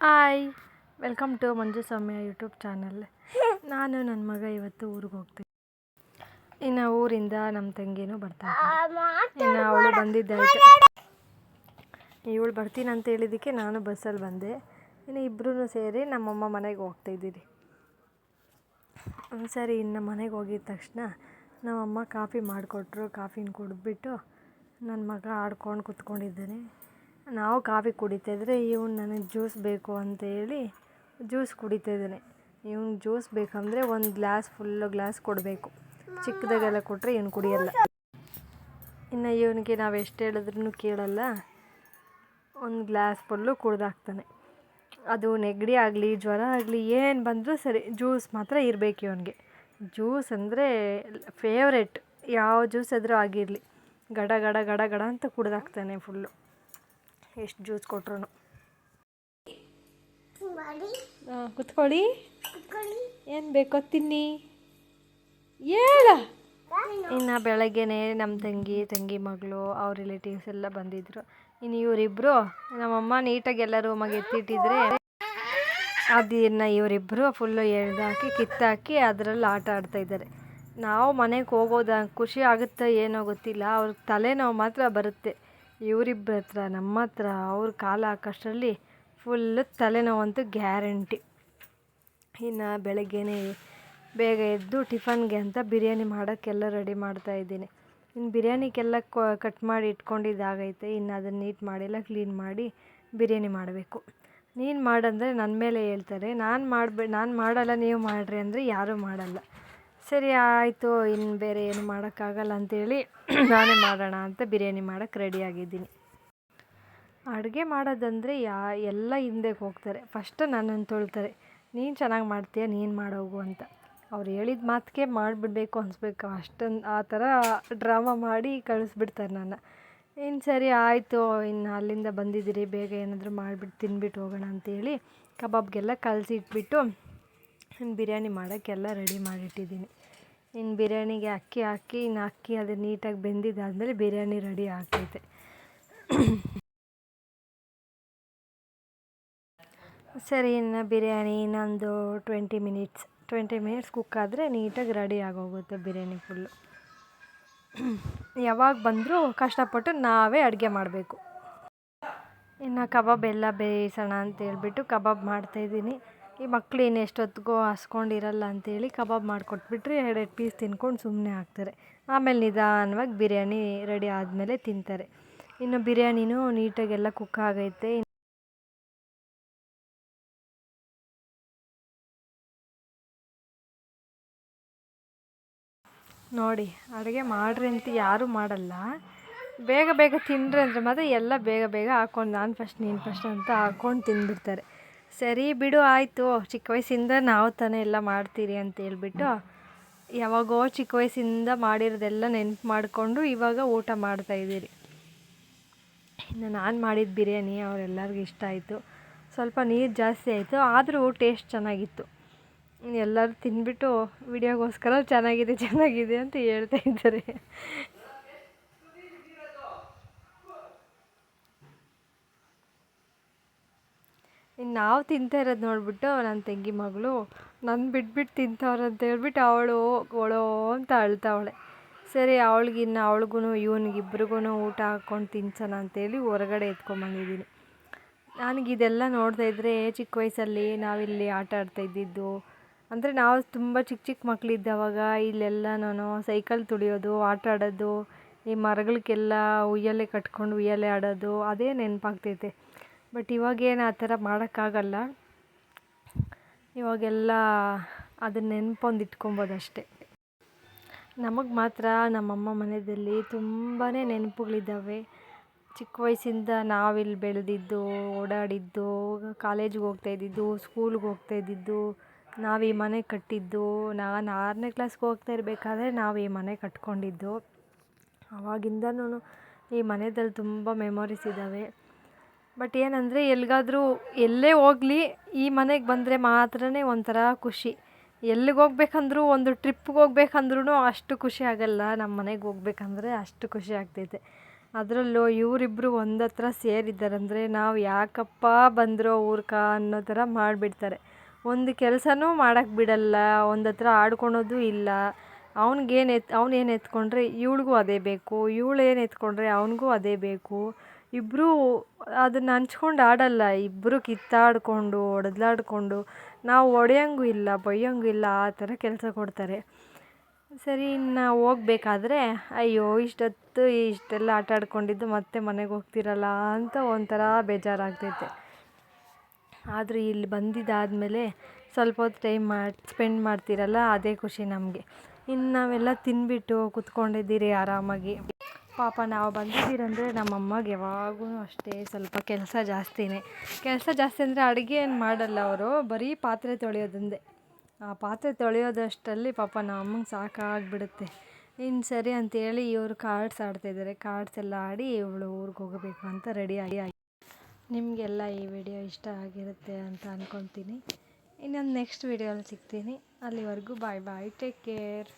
Hi welcome to Manju Soumya YouTube channel ನಾನು ನನ್ನ ಮಗ ಇವತ್ತು ಊರಿಗೆ ಹೋಗ್ತೀನಿ. ಇನ್ನು ಊರಿಂದ ನಮ್ಮ ತಂಗಿನೂ ಬರ್ತಾ ಇನ್ನು ಅವಳು ಬಂದಿದ್ದಾಯ್ತು ಇವಳು ಬರ್ತೀನಿ ಅಂತ ಹೇಳಿದ್ದಕ್ಕೆ ನಾನು ಬಸ್ಸಲ್ಲಿ ಬಂದೆ. ಇನ್ನು ಇಬ್ಬರೂ ಸೇರಿ ನಮ್ಮಮ್ಮ ಮನೆಗೆ ಹೋಗ್ತಾಯಿದ್ದೀರಿ ಸರಿ ಇನ್ನು ಮನೆಗೆ ಹೋಗಿದ ತಕ್ಷಣ ನಮ್ಮಮ್ಮ ಕಾಫಿ ಮಾಡಿಕೊಟ್ರು, ಕಾಫಿನ ಕುಡಿದ್ಬಿಟ್ಟು ನನ್ನ ಮಗ ಆಡ್ಕೊಂಡು ಕುತ್ಕೊಂಡಿದ್ದಾನೆ. ನಾವು ಕಾಫಿ ಕುಡಿತಾಯಿದ್ರೆ ಇವ್ನು ನನಗೆ ಜ್ಯೂಸ್ ಬೇಕು ಅಂತ ಹೇಳಿ ಜ್ಯೂಸ್ ಕುಡಿತಾಯಿದ್ದಾನೆ ಇವನು ಜ್ಯೂಸ್ ಬೇಕಂದರೆ ಒಂದು ಗ್ಲಾಸ್ ಫುಲ್ಲು ಗ್ಲಾಸ್ ಕೊಡಬೇಕು. ಚಿಕ್ಕದಾಗೆಲ್ಲ ಕೊಟ್ಟರೆ ಇವನು ಕುಡಿಯಲ್ಲ. ಇನ್ನು ಇವನಿಗೆ ನಾವು ಎಷ್ಟು ಹೇಳಿದ್ರೂ ಕೇಳಲ್ಲ. ಒಂದು ಗ್ಲಾಸ್ ಫುಲ್ಲು ಕುಡ್ದಾಕ್ತಾನೆ. ಅದು ನೆಗಡಿ ಆಗಲಿ, ಜ್ವರ ಆಗಲಿ, ಏನು ಬಂದರೂ ಸರಿ, ಜ್ಯೂಸ್ ಮಾತ್ರ ಇರಬೇಕು ಇವನಿಗೆ. ಜ್ಯೂಸ್ ಅಂದರೆ ಫೇವ್ರೆಟ್ ಯಾವ ಜ್ಯೂಸ್ ಆದರೂ ಆಗಿರಲಿ. ಗಡ ಗಡ ಗಡ ಗಡ ಅಂತ ಕುಡ್ದಾಕ್ತಾನೆ ಫುಲ್ಲು ಎಷ್ಟು ಜ್ಯೂಸ್ ಕೊಟ್ರು ಕುತ್ಕೊಳ್ಳಿ. ಏನು ಬೇಕೋ ತಿನ್ನಿ. ಹೇಳ. ಇನ್ನು ಬೆಳಗ್ಗೆನೆ ನಮ್ಮ ತಂಗಿ ತಂಗಿ ಮಗಳು ಅವ್ರ ರಿಲೇಟಿವ್ಸ್ ಎಲ್ಲ ಬಂದಿದ್ರು. ಇನ್ನು ಇವರಿಬ್ಬರು ನಮ್ಮಮ್ಮ ನೀಟಾಗಿ ಎಲ್ಲ ರೂಮಾಗಿ ಎತ್ತಿಟ್ಟಿದ್ರೆ ಅದನ್ನು ಇವರಿಬ್ಬರು ಫುಲ್ಲು ಎಳ್ದಾಕಿ ಕಿತ್ತಾಕಿ ಅದರಲ್ಲಿ ಆಟ ಆಡ್ತಾಯಿದ್ದಾರೆ ನಾವು ಮನೆಗೆ ಹೋಗೋದ ಖುಷಿ ಆಗುತ್ತೋ ಏನೋ ಗೊತ್ತಿಲ್ಲ. ಅವ್ರ ತಲೆನೋವು ಮಾತ್ರ ಬರುತ್ತೆ. ಇವರಿಬ್ಬರ ಹತ್ರ, ನಮ್ಮ ಹತ್ರ ಅವ್ರ ಕಾಲ ಹಾಕೋಷ್ಟರಲ್ಲಿ ಫುಲ್ಲು ತಲೆನೋವಂತೂ ಗ್ಯಾರಂಟಿ ಇನ್ನು ಬೆಳಗ್ಗೆನೇ ಬೇಗ ಎದ್ದು ಟಿಫನ್ಗೆ ಅಂತ ಬಿರಿಯಾನಿ ಮಾಡೋಕ್ಕೆಲ್ಲ ರೆಡಿ ಮಾಡ್ತಾಯಿದ್ದೀನಿ ಇನ್ನು ಬಿರಿಯಾನಿಗೆಲ್ಲ ಕಟ್ ಮಾಡಿ ಇಟ್ಕೊಂಡಿದ್ದಾಗೈತೆ, ಇನ್ನು ಅದನ್ನು ನೀಟ್ ಮಾಡಿಲ್ಲ ಕ್ಲೀನ್ ಮಾಡಿ ಬಿರಿಯಾನಿ ಮಾಡಬೇಕು. ನೀನು ಮಾಡಂದರೆ ನನ್ನ ಮೇಲೆ ಹೇಳ್ತಾರೆ, ನಾನು ಮಾಡಬೇ, ನಾನು ಮಾಡಲ್ಲ, ನೀವು ಮಾಡಿರಿ ಅಂದರೆ ಯಾರೂ ಮಾಡಲ್ಲ. ಸರಿ, ಆಯಿತು. ಇನ್ನು ಬೇರೆ ಏನು ಮಾಡೋಕ್ಕಾಗಲ್ಲ ಅಂತೇಳಿ ನಾನೇ ಮಾಡೋಣ ಅಂತ ಬಿರಿಯಾನಿ ಮಾಡೋಕ್ಕೆ ರೆಡಿಯಾಗಿದ್ದೀನಿ ಅಡುಗೆ ಮಾಡೋದಂದರೆ ಯಾ, ಎಲ್ಲ ಹಿಂದೆಗೆ ಹೋಗ್ತಾರೆ. ಫಸ್ಟ್ ನನ್ನನ್ನು ತೊಳ್ತಾರೆ. ನೀನು ಚೆನ್ನಾಗಿ ಮಾಡ್ತೀಯ? ನೀನು ಮಾಡೋಗು ಅಂತ. ಅವ್ರು ಹೇಳಿದ ಮಾತಿಗೆ ಮಾಡಿಬಿಡ್ಬೇಕು ಅನಿಸ್ಬೇಕು. ಅಷ್ಟೊಂದು, ಆ ಥರ ಡ್ರಾಮಾ ಮಾಡಿ ಕಳಿಸ್ಬಿಡ್ತಾರೆ ನನ್ನ. ಇನ್ನು ಸರಿ, ಆಯಿತು. ಇನ್ನು ಅಲ್ಲಿಂದ ಬಂದಿದ್ದೀರಿ. ಬೇಗ ಏನಾದರೂ ಮಾಡಿಬಿಟ್ಟು ತಿನ್ಬಿಟ್ಟು ಹೋಗೋಣ ಅಂತೇಳಿ ಕಬಾಬ್ಗೆಲ್ಲ ಕಲಸಿಟ್ಬಿಟ್ಟು ಬಿರಿಯಾನಿ ಮಾಡೋಕ್ಕೆಲ್ಲ ರೆಡಿ ಮಾಡಿಟ್ಟಿದ್ದೀನಿ. ಇನ್ನು ಬಿರಿಯಾನಿಗೆ ಅಕ್ಕಿ ಹಾಕಿ, ಇನ್ನು ಅಕ್ಕಿ ಅದು ನೀಟಾಗಿ ಬೆಂದಿದ್ದಾದಮೇಲೆ ಬಿರಿಯಾನಿ ರೆಡಿ ಆಗ್ತೈತೆ ಸರಿ, ಇನ್ನು ಬಿರಿಯಾನಿ ಇನ್ನೊಂದು twenty minutes twenty minutes cook ಆದರೆ ನೀಟಾಗಿ ರೆಡಿ ಆಗೋಗುತ್ತೆ ಬಿರಿಯಾನಿ ಫುಲ್ಲು ಯಾವಾಗ ಬಂದರೂ ಕಷ್ಟಪಟ್ಟು ನಾವೇ ಅಡುಗೆ ಮಾಡಬೇಕು. ಇನ್ನು ಕಬಾಬ್ ಎಲ್ಲ ಬೇಯಿಸೋಣ ಅಂತ ಹೇಳ್ಬಿಟ್ಟು ಕಬಾಬ್ ಮಾಡ್ತಾಯಿದ್ದೀನಿ ಈ ಮಕ್ಳು ಇನ್ನು ಎಷ್ಟೊತ್ತಿಗೋ ಹಸ್ಕೊಂಡಿರಲ್ಲ ಅಂತೇಳಿ ಕಬಾಬ್ ಮಾಡಿಕೊಟ್ಬಿಟ್ರೆ ಎರಡೆರಡು ಪೀಸ್ ತಿನ್ಕೊಂಡು ಸುಮ್ಮನೆ ಹಾಕ್ತಾರೆ ಆಮೇಲೆ ನಿಧಾನವಾಗಿ ಬಿರಿಯಾನಿ ರೆಡಿ ಆದಮೇಲೆ ತಿಂತಾರೆ. ಇನ್ನು ಬಿರಿಯಾನಿನೂ ನೀಟಾಗೆಲ್ಲ ಕುಕ್ ಆಗೈತೆ. ನೋಡಿ, ಅಡುಗೆ ಮಾಡ್ರಿ ಅಂತ ಯಾರೂ ಮಾಡಲ್ಲ. ಬೇಗ ಬೇಗ ತಿನ್ನಿರಿ ಅಂದರೆ ಮಾತ್ರ ಎಲ್ಲ ಬೇಗ ಬೇಗ ಹಾಕ್ಕೊಂಡು ನಾನು ಫಸ್ಟ್ ನೀನು ಫಸ್ಟ್ ಅಂತ ಹಾಕ್ಕೊಂಡು ತಿಂದುಬಿಡ್ತಾರೆ. ಸರಿ ಬಿಡು, ಆಯಿತು. ಚಿಕ್ಕ ವಯಸ್ಸಿಂದ ನಾವು ತಾನೇ ಎಲ್ಲ ಮಾಡ್ತೀರಿ ಅಂತ ಹೇಳ್ಬಿಟ್ಟು ಯಾವಾಗೋ ಚಿಕ್ಕ ವಯಸ್ಸಿಂದ ಮಾಡಿರೋದೆಲ್ಲ ನೆನ್ಪು ಮಾಡಿಕೊಂಡು ಇವಾಗ ಊಟ ಮಾಡ್ತಾಯಿದ್ದೀರಿ ಇನ್ನು ನಾನು ಮಾಡಿದ ಬಿರಿಯಾನಿ ಅವರೆಲ್ಲರಿಗೂ ಇಷ್ಟ ಆಯಿತು. ಸ್ವಲ್ಪ ನೀರು ಜಾಸ್ತಿ ಆಯಿತು, ಆದರೂ ಟೇಸ್ಟ್ ಚೆನ್ನಾಗಿತ್ತು. ಎಲ್ಲರೂ ತಿಂದ್ಬಿಟ್ಟು ವಿಡಿಯೋಗೋಸ್ಕರ ಚೆನ್ನಾಗಿದೆ ಚೆನ್ನಾಗಿದೆ ಅಂತ ಹೇಳ್ತಾ ಇದ್ದಾರೆ. ನಾವು ತಿಂತಾ ಇರೋದು ನೋಡಿಬಿಟ್ಟು ನನ್ನ ತಂಗಿ ಮಗಳು ನನ್ನ ಬಿಟ್ಬಿಟ್ಟು ತಿಂತವ್ರು ಅಂತ ಹೇಳ್ಬಿಟ್ಟು ಅವಳು ಗೊಳೋ ಅಂತ ಅಳ್ತಾವಳೆ. ಸರಿ ಅವಳಿಗಿನ್ನು ಅವಳಿಗೂ ಇವನಿಗಿಬ್ರಿಗೂ ಊಟ ಹಾಕ್ಕೊಂಡು ತಿನ್ಸೋಣ ಅಂತೇಳಿ ಹೊರಗಡೆ ಎತ್ಕೊಂಬಂದಿದ್ದೀನಿ ನನಗೆ ಇದೆಲ್ಲ ನೋಡ್ತಾ ಇದ್ದರೆ ಚಿಕ್ಕ ವಯಸ್ಸಲ್ಲಿ ನಾವಿಲ್ಲಿ ಆಟ ಆಡ್ತಾ ಇದ್ದಿದ್ದು. ಅಂದರೆ ನಾವು ತುಂಬ ಚಿಕ್ಕ ಚಿಕ್ಕ ಮಕ್ಕಳಿದ್ದವಾಗ ಇಲ್ಲೆಲ್ಲ ನಾನು ಸೈಕಲ್ ತುಳಿಯೋದು, ಆಟ ಆಡೋದು, ಈ ಮರಗಳಿಗೆಲ್ಲ ಉಯ್ಯಾಲೆ ಕಟ್ಕೊಂಡು ಉಯ್ಯಾಲೆ ಆಡೋದು, ಅದೇ ನೆನಪಾಗ್ತೈತೆ. ಬಟ್ ಇವಾಗೇನು ಆ ಥರ ಮಾಡೋಕ್ಕಾಗಲ್ಲ. ಇವಾಗೆಲ್ಲ ಅದನ್ನ ನೆನ್ಪೊಂದು ಇಟ್ಕೊಬೋದು ಅಷ್ಟೆ. ನಮಗೆ ಮಾತ್ರ ನಮ್ಮಮ್ಮ ಮನೆಯಲ್ಲಿ ತುಂಬಾ ನೆನಪುಗಳಿದ್ದಾವೆ. ಚಿಕ್ಕ ವಯಸ್ಸಿಂದ ನಾವಿಲ್ಲಿ ಬೆಳೆದಿದ್ದು, ಓಡಾಡಿದ್ದು, ಕಾಲೇಜಿಗೆ ಹೋಗ್ತಾಯಿದ್ದಿದ್ದು ಸ್ಕೂಲ್ಗೆ ಹೋಗ್ತಾ ಇದ್ದಿದ್ದು, ನಾವು ಈ ಮನೆ ಕಟ್ಟಿದ್ದು, ನಾನು ಆರನೇ ಕ್ಲಾಸ್ಗೆ ಹೋಗ್ತಾ ಇರಬೇಕಾದ್ರೆ ನಾವು ಈ ಮನೆ ಕಟ್ಕೊಂಡಿದ್ದು. ಆವಾಗಿಂದನೂ ಈ ಮನೆದಲ್ಲಿ ತುಂಬ ಮೆಮೊರೀಸ್ ಇದ್ದಾವೆ. ಬಟ್ ಏನಂದರೆ ಎಲ್ಲಿಗಾದ್ರೂ ಎಲ್ಲೇ ಹೋಗಲಿ, ಈ ಮನೆಗೆ ಬಂದರೆ ಮಾತ್ರನೇ ಒಂಥರ ಖುಷಿ. ಎಲ್ಲಿಗೆ ಹೋಗ್ಬೇಕಂದ್ರೂ ಒಂದು ಟ್ರಿಪ್ಗೆ ಹೋಗ್ಬೇಕಂದ್ರೂ ಅಷ್ಟು ಖುಷಿ ಆಗೋಲ್ಲ. ನಮ್ಮ ಮನೆಗೆ ಹೋಗ್ಬೇಕಂದ್ರೆ ಅಷ್ಟು ಖುಷಿ ಆಗ್ತೈತೆ. ಅದರಲ್ಲೂ ಇವರಿಬ್ಬರು ಒಂದತ್ರ ಸೇರಿದ್ದಾರಂದರೆ ನಾವು ಯಾಕಪ್ಪ ಬಂದರೋ ಊರ್ಕ ಅನ್ನೋ ಥರ ಮಾಡಿಬಿಡ್ತಾರೆ. ಒಂದು ಕೆಲಸನೂ ಮಾಡೋಕ್ಕೆ ಬಿಡಲ್ಲ, ಒಂದತ್ರ ಆಡ್ಕೊಳೋದು ಇಲ್ಲ. ಅವ್ನಿಗೇನು ಎತ್, ಅವ್ನು ಏನು ಎತ್ಕೊಂಡ್ರೆ ಇವಳಿಗೂ ಅದೇ ಬೇಕು ಇವಳು ಏನು ಎತ್ಕೊಂಡ್ರೆ ಅವನಿಗೂ ಅದೇ ಬೇಕು. ಇಬ್ಬರೂ ಅದನ್ನು ಹಂಚ್ಕೊಂಡು ಆಡಲ್ಲ ಇಬ್ಬರು ಕಿತ್ತಾಡಿಕೊಂಡು ಹೊಡೆದ್ಲಾಡ್ಕೊಂಡು ನಾವು ಹೊಡೆಯಂಗೂ ಇಲ್ಲ, ಬೈಯಂಗೂ ಇಲ್ಲ, ಆ ಥರ ಕೆಲಸ ಕೊಡ್ತಾರೆ. ಸರಿ, ಇನ್ನು ಹೋಗ್ಬೇಕಾದ್ರೆ, ಅಯ್ಯೋ, ಇಷ್ಟೊತ್ತು ಇಷ್ಟೆಲ್ಲ ಆಟ ಆಡ್ಕೊಂಡಿದ್ದು ಮತ್ತೆ ಮನೆಗೆ ಹೋಗ್ತಿರಲ್ಲ ಅಂತ ಒಂಥರ ಬೇಜಾರಾಗ್ತೈತೆ. ಆದರೆ ಇಲ್ಲಿ ಬಂದಿದ್ದಾದಮೇಲೆ ಸ್ವಲ್ಪ ಹೊತ್ತು ಟೈಮ್ ಮಾಡಿ, ಸ್ಪೆಂಡ್ ಮಾಡ್ತಿರಲ್ಲ, ಅದೇ ಖುಷಿ ನಮಗೆ. ಇನ್ನು ನಾವೆಲ್ಲ ತಿನ್ಬಿಟ್ಟು ಕುತ್ಕೊಂಡಿದ್ದೀರಿ ಆರಾಮಾಗಿ. ಪಾಪ ನಾವು ಬಂದಿದ್ದೀರಂದರೆ ನಮ್ಮಮ್ಮಗೆ ಯಾವಾಗೂ ಅಷ್ಟೇ ಸ್ವಲ್ಪ ಕೆಲಸ ಜಾಸ್ತಿನೇ. ಕೆಲಸ ಜಾಸ್ತಿ ಅಂದರೆ ಅಡುಗೆ ಏನು ಮಾಡಲ್ಲ ಅವರು, ಬರೀ ಪಾತ್ರೆ ತೊಳೆಯೋದೊಂದೇ. ಆ ಪಾತ್ರೆ ತೊಳೆಯೋದಷ್ಟರಲ್ಲಿ ಪಾಪ ನಮ್ಮ ಅಮ್ಮಂಗೆ ಸಾಕಾಗ್ಬಿಡುತ್ತೆ. ಇನ್ನು ಸರಿ ಅಂತೇಳಿ ಇವರು ಕಾರ್ಡ್ಸ್ ಆಡ್ತಾಯಿದ್ದಾರೆ ಕಾರ್ಡ್ಸ್ ಎಲ್ಲ ಆಡಿ ಇವಳು ಊರಿಗೆ ಹೋಗಬೇಕು ಅಂತ ರೆಡಿ ಆಗಿ ನಿಮಗೆಲ್ಲ ಈ ವಿಡಿಯೋ ಇಷ್ಟ ಆಗಿರುತ್ತೆ ಅಂತ ಅಂದ್ಕೊತೀನಿ ಇನ್ನೊಂದು ನೆಕ್ಸ್ಟ್ ವಿಡಿಯೋಲಿ ಸಿಗ್ತೀನಿ. ಅಲ್ಲಿವರೆಗೂ ಬಾಯ್ ಬಾಯ್ ಟೇಕ್ ಕೇರ್